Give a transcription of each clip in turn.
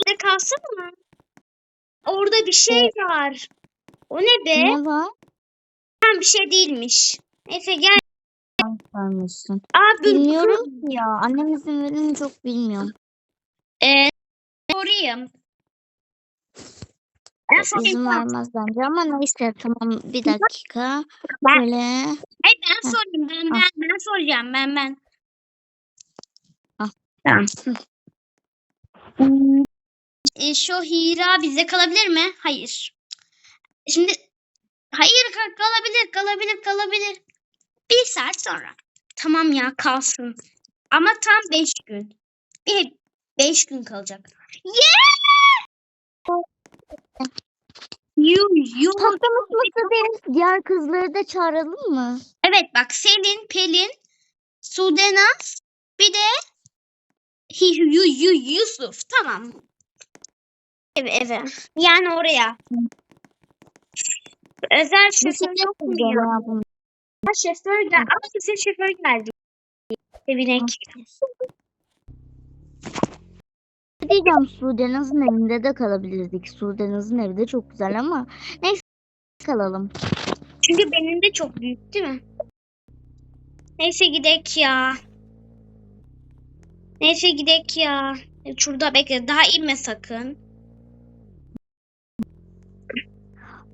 Orada kalsana mı? Orada bir şey var. O ne be? Ne var? Tam bir şey değilmiş. Neyse gel. Varmışsın. Abi Bilmiyorum ki ya. Annem izin verir mi çok bilmiyorum. Ee, sorayım. Ben. İzin vermez bence ama neyse tamam bir dakika. Ben- Böyle Hayır ben sorayım. Ben, ben, ben soracağım. Ben ben. Ah. Tamam. Hmm, e, şu Hira bize kalabilir mi? Hayır. Şimdi hayır kal- kalabilir, kalabilir, kalabilir. Bir saat sonra. Tamam ya kalsın. Ama tam beş gün. Bir beş gün kalacak. Yeah! You, you. mısır deriz. Diğer kızları da çağıralım mı? Evet bak Selin, Pelin, Sudenaz bir de Hi- Yu, Yu, Yusuf. Tamam. Evet, evet. Yani oraya. Özel şoför yok mu ya? Şoför gel. Ama kesin şoför geldi. Evine. Diyeceğim Sudenaz'ın evinde de kalabilirdik. Sudenaz'ın evi de çok güzel ama neyse kalalım. Çünkü benim de çok büyük değil mi? Neyse gidek ya. Neyse gidek ya. Şurada bekle. Daha inme sakın.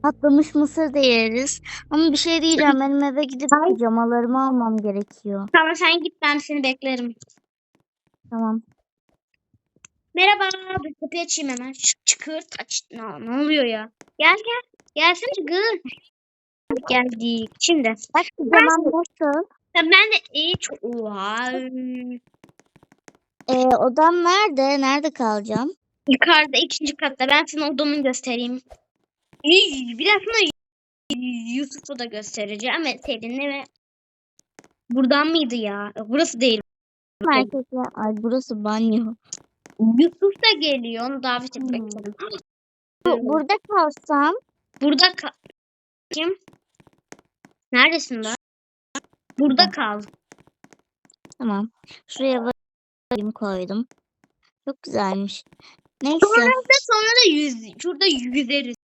Patlamış mısır da yeriz. Ama bir şey diyeceğim benim eve gidip pijamalarımı almam gerekiyor. Tamam sen git ben seni beklerim. Tamam. Merhaba. Bir kapıyı açayım hemen. Çık çıkırt. Aç. Ne, ne oluyor ya? Gel gel. Gelsene gır. Geldik. Şimdi. Bak pijamam nasıl? Ben de iyi çok... Oha. Ee, odam nerede? Nerede kalacağım? Yukarıda ikinci katta. Ben sana odamı göstereyim. Biraz sonra Yusuf'u da göstereceğim. Ve Selin'le ve Buradan mıydı ya? Burası değil. Merkezde. Ay burası banyo. Yusuf da geliyor. Onu davet etmek Hmm. istedim. Burada kalsam Burada ka- Kim? Neredesin lan? Burada kal. tamam. Şuraya varayım koydum. Çok güzelmiş. Neyse. Sonra da sonra da yüz, şurada yüzeriz.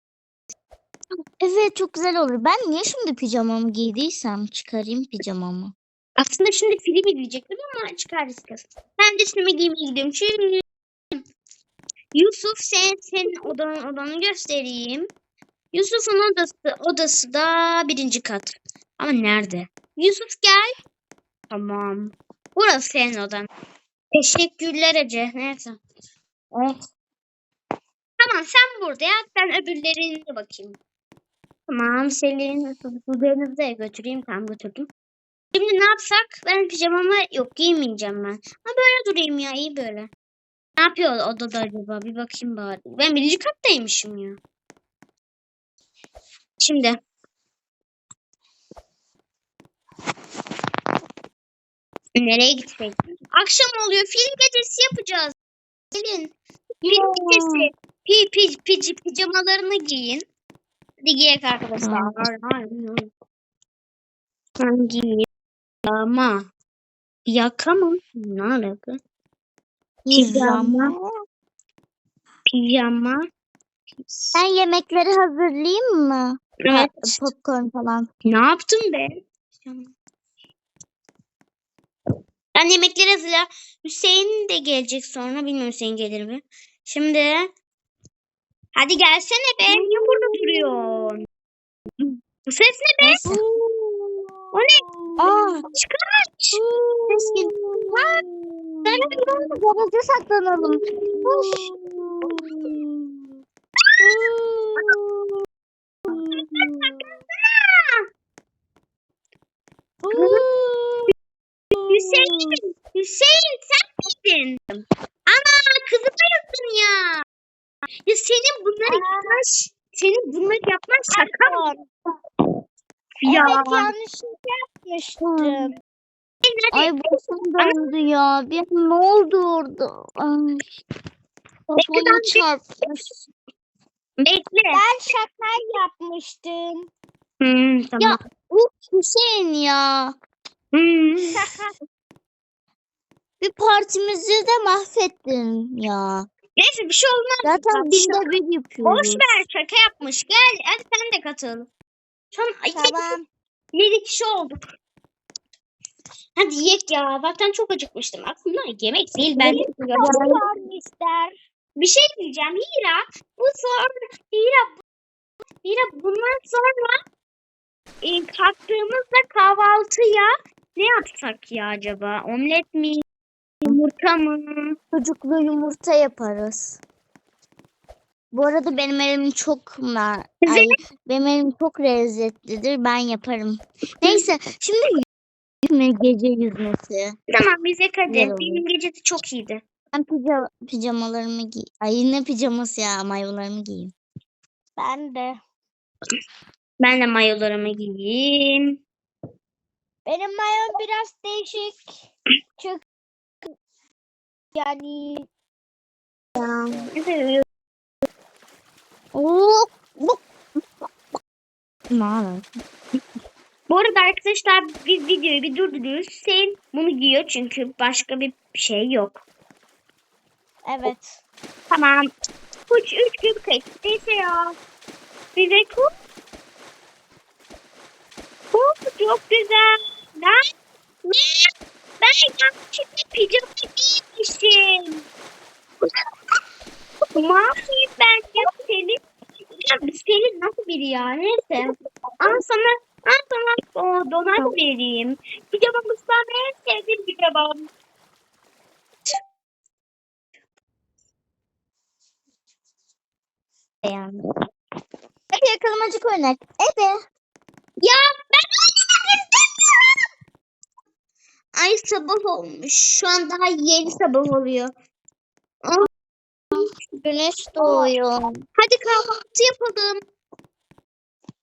Evet çok güzel olur. Ben niye şimdi pijamamı giydiysem çıkarayım pijamamı. Aslında şimdi film izleyecektim ama çıkarız kız. Ben de sinema giymeye gidiyorum. Çünkü Yusuf sen senin odanı, odanı göstereyim. Yusuf'un odası, odası da birinci kat. Ama nerede? Yusuf gel. Tamam. Burası senin odan. Teşekkürler Ece. Neyse. Oh. Tamam sen burada yat. Ben öbürlerine bakayım. Tamam Selin. Sularınızı da götüreyim. Tamam götürdüm. Şimdi ne yapsak? Ben pijamamı yok giymeyeceğim ben. Ha böyle durayım ya iyi böyle. Ne yapıyor odada acaba? Bir bakayım bari. Ben birinci kattaymışım ya. Şimdi. Nereye gitsek? Akşam oluyor. Film gecesi yapacağız. Gelin. Film gecesi. Pi, pi, pi, pijamalarını giyin. Hadi giyek arkadaşlar. Hangi pijama? Yaka mı? Ne alaka? Pijama. Pijama. Ben yemekleri hazırlayayım mı? Evet. Popcorn falan. Ne yaptın be? Ben yemekleri hazırla. Hüseyin de gelecek sonra. Bilmiyorum Hüseyin gelir mi? Şimdi. Hadi gelsene be. Niye burada duruyorsun? Bu ses ne be? O ne? Aa, Çıkar. ses geliyor. Ben garaja saklanalım. Hüseyin. Hüseyin sen miydin? Ana kızı bayılttın ya. Ya senin bunları yapman, senin bunları yapman şaka mı? Ya. Evet yanlışlıkla yapmıştım. Ay başım döndü ya. Bir ne oldu orada? Ay. Kafamı çarpmış. Bekle. Ben şaka yapmıştım. Hmm, tamam. Ya bu Hüseyin ya. Hmm. Bir partimizi de mahvettin ya. Neyse bir şey olmaz. Zaten binde bir yapıyoruz. Boş ver şaka yapmış. Gel hadi sen de katıl. Ay, Tamam. yedi kişi olduk. Hadi yiyek ya. Zaten çok acıkmıştım. Aslında yemek değil ben. ister. Bir şey diyeceğim. Hira bu sonra Hira, Hira bundan sonra e, kalktığımızda kahvaltıya ne yapsak ya acaba? Omlet mi? Yumurta mı? Çocuklu yumurta yaparız. Bu arada benim elim çok ma- ay, benim elim çok lezzetlidir. Ben yaparım. Neyse şimdi yüzme, gece yüzmesi. Tamam bize hadi. Benim gecesi çok iyiydi. Ben pijama, pijamalarımı giy. Ay ne pijaması ya mayolarımı giyeyim. Ben de. Ben de mayolarımı giyeyim. Benim mayom biraz değişik. Çünkü yani Evet. Ne haber? Bu arada arkadaşlar biz videoyu bir durduruyoruz. Sen bunu giyiyor çünkü başka bir şey yok. Evet. Tamam. Üç, üç gün kaç. Neyse ya. Bize kut. Kut çok güzel. Ben, ne? Ben yanlışlıkla pijama giymişim. Yapayım ben ya Selin? Selin nasıl biri ya? Neyse. Al sana, al sana o donat vereyim. Pijamamız bana en sevdiğim pijamam. Yani. Hadi yakalamacık oynak. Ebe. Ya ben oynamak istemiyorum. Ay sabah olmuş. Şu an daha yeni sabah oluyor. Güneş doğuyor. Hadi kahvaltı yapalım.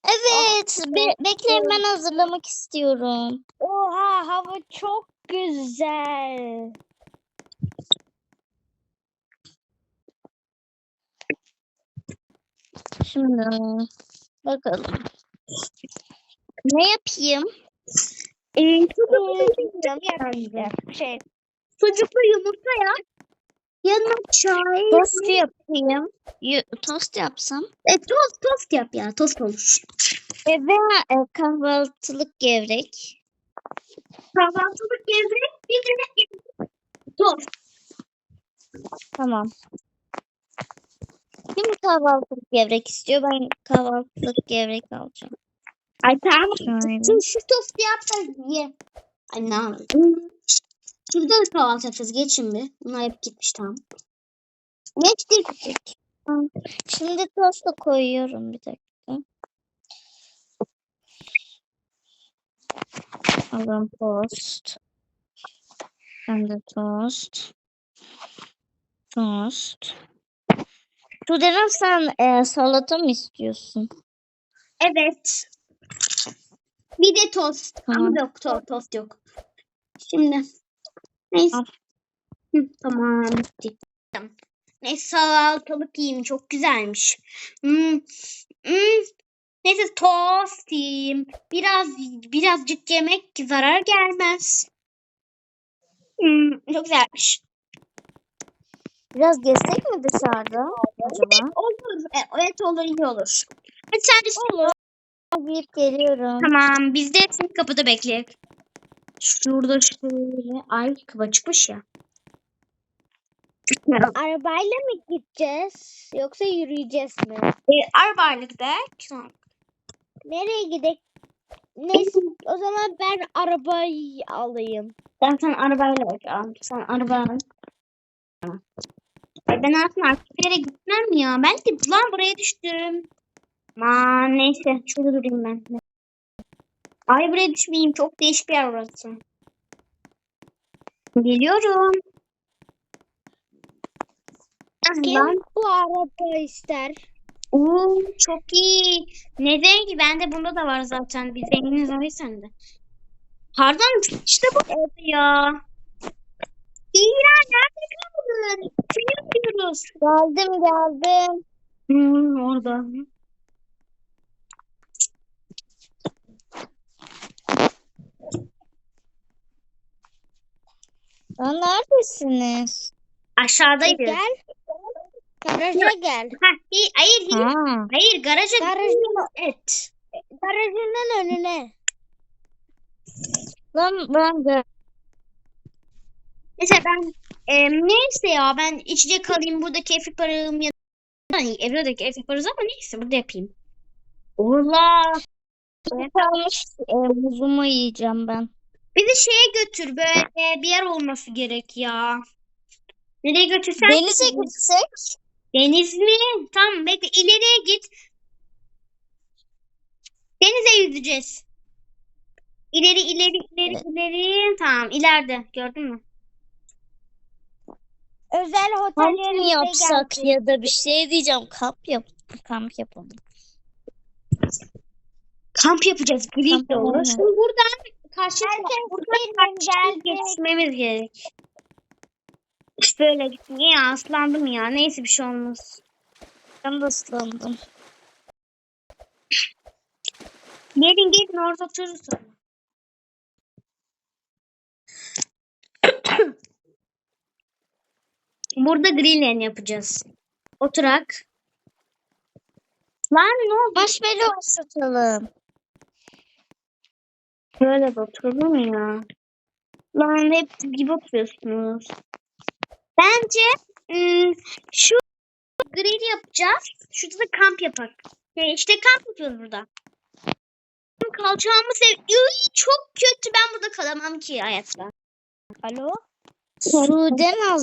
Evet. Be- bekleyin ben hazırlamak istiyorum. Oha hava çok güzel. Şimdi bakalım. Ne yapayım? Ee, sucuklu, Şey, sucuklu yumurta yap. Yanına çay. Tost yapayım. Yu- tost yapsam. E, tost, tost yap ya. Tost olur. E, veya e, kahvaltılık gevrek. Kahvaltılık gevrek bir de tost. Tamam. Kim kahvaltılık gevrek istiyor? Ben kahvaltılık gevrek alacağım. Ay tamam. Aynen. Şimdi şu tostu yap da ye. Ay ne yapayım? Şurada da kahvaltı yapacağız. Geçin bir. Bunlar hep gitmiş tamam. Geçtik. Şimdi tosta koyuyorum bir dakika. Alalım tost. Ben de tost. Tost. Sudenem sen e, salata mı istiyorsun? Evet. Bir de tost. Tamam. Ama yok to tost yok. Şimdi. Neyse. Hı, tamam bitti. Neyse salatalık yiyeyim. Çok güzelmiş. Hmm. Hmm. Neyse tost yiyeyim. Biraz birazcık yemek zarar gelmez. Hmm, çok güzelmiş. Biraz gezsek mi dışarıda acaba? Olur. E, Evet olur iyi olur. Hadi sen de Olur. Geliyorum. Tamam biz de kapıda bekleyelim. Şurada şöyle. Ay kıva çıkmış ya. arabayla mı gideceğiz yoksa yürüyeceğiz mi? E, arabayla gidelim. Nereye gidelim? Neyse o zaman ben arabayı alayım. Ben sen arabayla bakıyorum. Sen arabayla. Ay ben aslında artık yere gitmem ya. Ben de lan buraya düştüm. Aman neyse. Şurada durayım ben. Ay buraya düşmeyeyim. Çok değişik bir yer orası. Geliyorum. Kim bu araba ister? Oo, çok iyi. Ne zengi? Bende bunda da var zaten. Bir zenginiz var sende. Pardon işte bu oldu ya. İran nerede kaldın? Seni yapıyoruz. Geldim geldim. Hmm, orada. Ya neredesiniz? Aşağıdaydı. Gel. Garaja gel. Ha, hi- hayır, hi- Ha. hayır garaja Garajın, et. garajının önüne. Lan ben gö- Mesela ben e, neyse ya ben içecek alayım burada keyfi param ya hani evde de keyfi parız ama neyse burada yapayım. Allah. kalmış e, muzumu yiyeceğim ben. Bizi şeye götür böyle bir yer olması gerek ya. Nereye götürsen? Denize gitsek. Deniz mi? Tamam bekle ileriye git. Denize yüzeceğiz. İleri ileri ileri ileri. Tamam ileride gördün mü? Özel otellerimize mı yapsak geldik. ya da bir şey diyeceğim. Kamp yap. Kamp yapalım. Kamp yapacağız. Kamp de olur. Şimdi buradan karşı Herkes buradan gelin karşı geldi. geçmemiz gerek. İşte öyle gittim. Ya aslandım ya. Neyse bir şey olmaz. Ben de ıslandım. Gelin gelin orada otururuz. Burada grillen yapacağız. Oturak. Lan ne oldu? Marshmallow satalım. Böyle mu ya? Lan hep gibi oturuyorsunuz. Bence ım, şu grill yapacağız. Şurada da kamp yapak. Ya işte kamp yapıyoruz burada. Kalacağımız ev Iy, çok kötü. Ben burada kalamam ki hayatta. Alo? Sude Naz